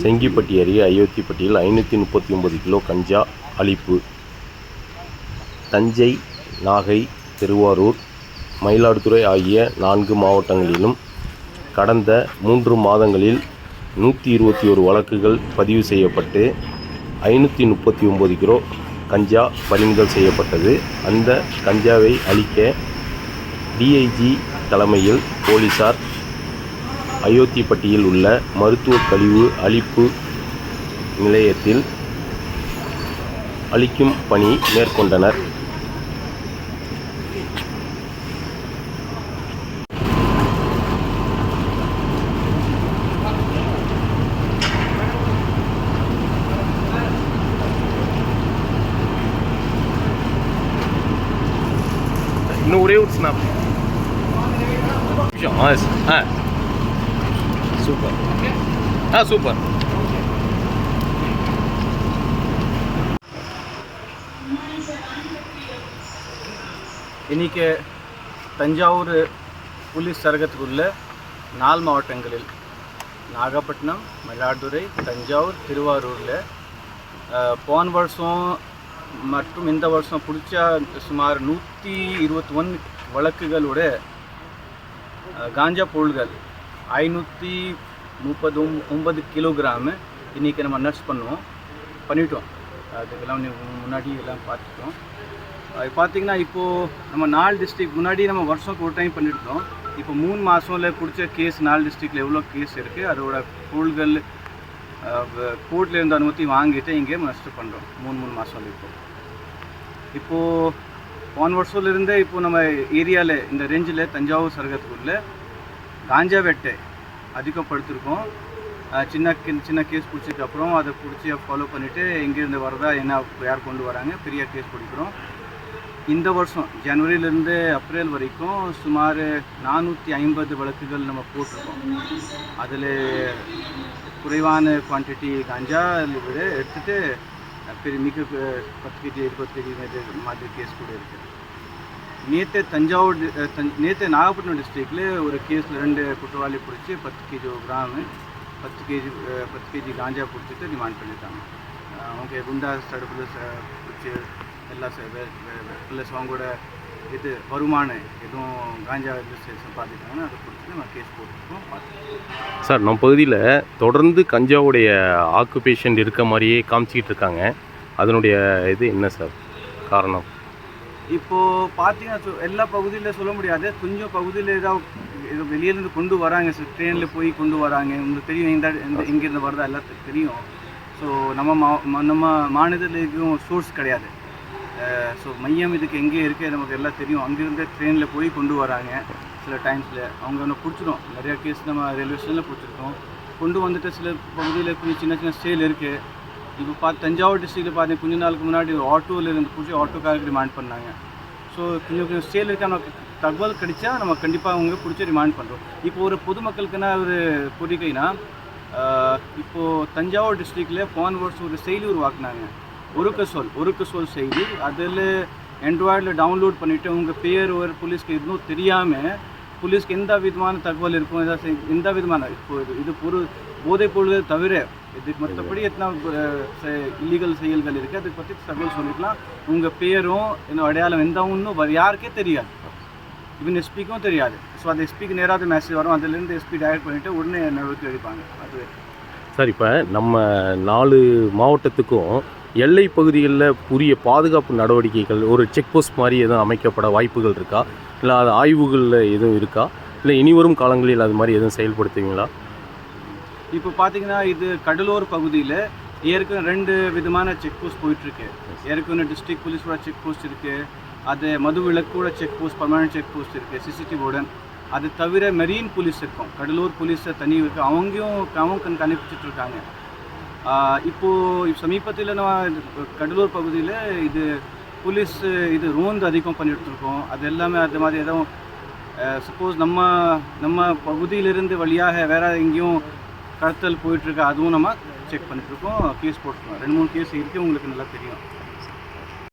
செங்கிப்பட்டி அருகே அயோத்திப்பட்டியில் ஐநூற்றி முப்பத்தி ஒன்பது கிலோ கஞ்சா அழிப்பு. தஞ்சை நாகை திருவாரூர் மயிலாடுதுறை ஆகிய நான்கு மாவட்டங்களிலும் கடந்த மூன்று மாதங்களில் நூற்றி இருபத்தி ஒரு வழக்குகள் பதிவு செய்யப்பட்டு ஐநூற்றி முப்பத்தி ஒம்பது கிலோ கஞ்சா பறிமுதல் செய்யப்பட்டது. அந்த கஞ்சாவை அழிக்க டிஐஜி தலைமையில் போலீசார் அயோத்திப்பட்டியில் உள்ள மருத்துவ கழிவு அழிப்பு நிலையத்தில் அழிக்கும் பணி மேற்கொண்டனர். இன்னும் ஒரே ஒரு ஸ்னாப் ஆ. சூப்பர். ஆ சூப்பர். இன்னைக்கு தஞ்சாவூர் புலிஸ் சரகத்துக்குள்ள நாலு மாவட்டங்களில் நாகப்பட்டினம் மயிலாடுதுறை தஞ்சாவூர் திருவாரூரில் போன வருஷம் மற்றும் இந்த வருஷம் பிடிச்ச சுமார் நூற்றி இருபத்தி ஒன்று வழக்குகளோட காஞ்சா பொருள்கள் ஐநூற்றி முப்பது ஒன்பது கிலோகிராமு. இன்றைக்கி நம்ம நட்ஸ் பண்ணுவோம். பண்ணிட்டோம். அதுக்கெல்லாம் முன்னாடி எல்லாம் பார்த்துட்டோம். அது பார்த்தீங்கன்னா இப்போது நம்ம நாலு டிஸ்ட்ரிக்ட் முன்னாடி நம்ம வருஷத்துக்கு ஒரு டைம் பண்ணியிருந்தோம் இப்போ மூணு மாதம்ல பிடிச்ச கேஸ் நாலு டிஸ்ட்ரிக்டில் எவ்வளோ கேஸ் இருக்குது அதோட பொருள்கள் கோர்ட்டில் இருந்த அனுமதி வாங்கிட்டு இங்கே நஷ்டம் பண்ணுறோம் மூணு மூணு மாதம்ல இப்போ. இப்போது போன வருஷத்துலேருந்தே இப்போது நம்ம ஏரியாவில் இந்த ரேஞ்சில் தஞ்சாவூர் சரகத்துக்குள்ளே காஞ்சா வெட்டை அதிகப்படுத்திருக்கோம். சின்ன கே- சின்ன கேஸ் பிடிச்சதுக்கப்புறம் அதை பிடிச்சி ஃபாலோ பண்ணிவிட்டு எங்கேருந்து வரதா என்ன யார் கொண்டு வராங்க பெரிய கேஸ் பிடிக்கிறோம். இந்த வருஷம் ஜனவரியிலேருந்து ஏப்ரல் வரைக்கும் சுமார் நானூற்றி ஐம்பது வழக்குகள் நம்ம போட்டிருக்கோம். அதில் குறைவான குவான்டிட்டி காஞ்சா விட எடுத்துட்டு பெரிய மிக பத்து கேஜி இருபது மாதிரி கேஸ் கூட இருக்குது நேற்று தஞ்சாவூர் நேற்று நாகப்பட்டினம் டிஸ்ட்ரிக்டில் ஒரு கேஸில் ரெண்டு குற்றவாளி பிடிச்சி பத்து கேஜி கிராமு பத்து கேஜி பத்து கேஜி காஞ்சா பிடிச்சிட்டு ரிமாண்ட் பண்ணிட்டாங்க. அவங்க குண்டா தடுப்பில் பிடிச்சி எல்லா ப்ளஸ் அவங்களோட இது வருமானம் எதுவும் காஞ்சா இது செ- சம்பாதிக்கிறாங்கன்னு அதை பிடிச்சி நம்ம கேஸ் போட்டுருக்கோம் பார்த்துருக்கோம். சார் நம்ம பகுதியில் தொடர்ந்து கஞ்சாவுடைய ஆக்குபேஷன் இருக்க மாதிரியே காமிச்சிக்கிட்டு இருக்காங்க. அதனுடைய இது என்ன சார் காரணம்? இப்போது பார்த்தீங்கன்னா சொ- எல்லா பகுதியில் சொல்ல முடியாது. கொஞ்சம் பகுதியில் ஏதாவது ஏதோ வெளியிலேருந்து கொண்டு வராங்க. சார் ட்ரெயினில் போய் கொண்டு வராங்க. உங்களுக்கு தெரியும் இந்த இந்த இங்கேருந்து வரதா எல்லாத்துக்கும் தெரியும். ஸோ நம்ம மா நம்ம நம்ம மாநிலத்துலேயும் சோர்ஸ் கிடையாது. ஸோ மையம் இதுக்கு எங்கே இருக்குது நமக்கு எல்லாம் தெரியும். அங்கேருந்து ட்ரெயினில் போய் கொண்டு வராங்க. சில டைம்ஸில் அவங்க ஒன்று பிடிச்சிடும் நிறையா கேஸ் நம்ம ரயில்வே ஸ்டேஷனில் பிடிச்சிருக்கோம். கொண்டு வந்துட்டு சில பகுதியில் கொஞ்சம் சின்ன சின்ன சேல் இருக்குது இப்போ பார்த்து தஞ்சாவூர் டிஸ்ட்ரிக்டில் பார்த்தீங்கன்னா கொஞ்ச நாளுக்கு முன்னாடி ஒரு ஆட்டோவில் இருந்து பிடிச்சி ஆட்டோக்காரருக்கு ரிமாண்ட் பண்ணாங்க. ஸோ கொஞ்சம் கொஞ்சம் ஸ்டேல் இருக்க நமக்கு தகவல் கிடைச்சா நம்ம கண்டிப்பாக அவங்க பிடிச்சி ரிமாண்ட் பண்ணுறோம் இப்போ ஒரு பொதுமக்களுக்குன்னா ஒரு கோரிக்கைனா இப்போது தஞ்சாவூர் டிஸ்ட்ரிக்டில் போன வருஷம் ஒரு செயலி உருவாக்குனாங்க. ஒருக்க சொல் ஒருக்க சொல் செய்தி அதில் ஆண்ட்ராய்டில் டவுன்லோட் பண்ணிவிட்டு உங்கள் பேர் ஒரு போலீஸ்க்கு எதுவும் தெரியாமல் போலீஸ்க்கு எந்த விதமான தகவல் இருக்கும்? எதாவது எந்த விதமான இப்போ இது இது பொரு போதைப் பொருள் தவிர இதுக்கு மற்றபடி எத்தனை இல்லீகல் செயல்கள் இருக்குது அதுக்கு பற்றி தகவல் சொல்லிக்கலாம். உங்கள் பேரும் இன்னும் அடையாளம் எந்த ஒன்றும் யாருக்கே தெரியாது. இவன் எஸ்பிக்கும் தெரியாது. ஸோ அந்த எஸ்பிக்கு நேராக மெசேஜ் வரும். அதுலேருந்து எஸ்பி டைரக்ட் பண்ணிவிட்டு உடனே நடவடிக்கை எடுப்பாங்க அது சார் இப்போ நம்ம நாலு மாவட்டத்துக்கும் எல்லை பகுதிகளில் உரிய பாதுகாப்பு நடவடிக்கைகள் ஒரு செக் போஸ்ட் மாதிரி எதுவும் அமைக்கப்பட வாய்ப்புகள் இருக்கா? இல்லை அது ஆய்வுகளில் எதுவும் இருக்கா? இல்லை இனிவரும் காலங்களில் அது மாதிரி எதுவும் செயல்படுத்துவீங்களா? இப்போ பார்த்தீங்கன்னா இது கடலூர் பகுதியில் ஏற்கனவே ரெண்டு விதமான செக் போஸ்ட் போயிட்டுருக்கு ஏற்கனவே டிஸ்ட்ரிக்ட் போலீஸோட செக் போஸ்ட் இருக்குது அது மது விளக்கோட check post permanent check post இருக்குது சிசிடிவியுடன் அது தவிர மெரீன் போலீஸ் இருக்கும். கடலூர் போலீஸை தனி இருக்கு. அவங்கயும் அவங்க கண்காணிப்பிச்சுட்டு இருக்காங்க. இப்போது சமீபத்தில் நம்ம கடலூர் பகுதியில் இது போலீஸ் இது ரோந்து அதிகம் பண்ணிட்டு இருக்கோம் அது எல்லாமே அது மாதிரி எதுவும் சப்போஸ் நம்ம நம்ம பகுதியிலிருந்து வழியாக வேறு எங்கேயும் கடத்தல் போயிட்டுருக்கு அதுவும் நம்ம செக் பண்ணிட்டுருக்கோம். கேஸ் போட்டிருக்கோம். ரெண்டு மூணு கேஸ் இருக்குது உங்களுக்கு நல்லா தெரியும்.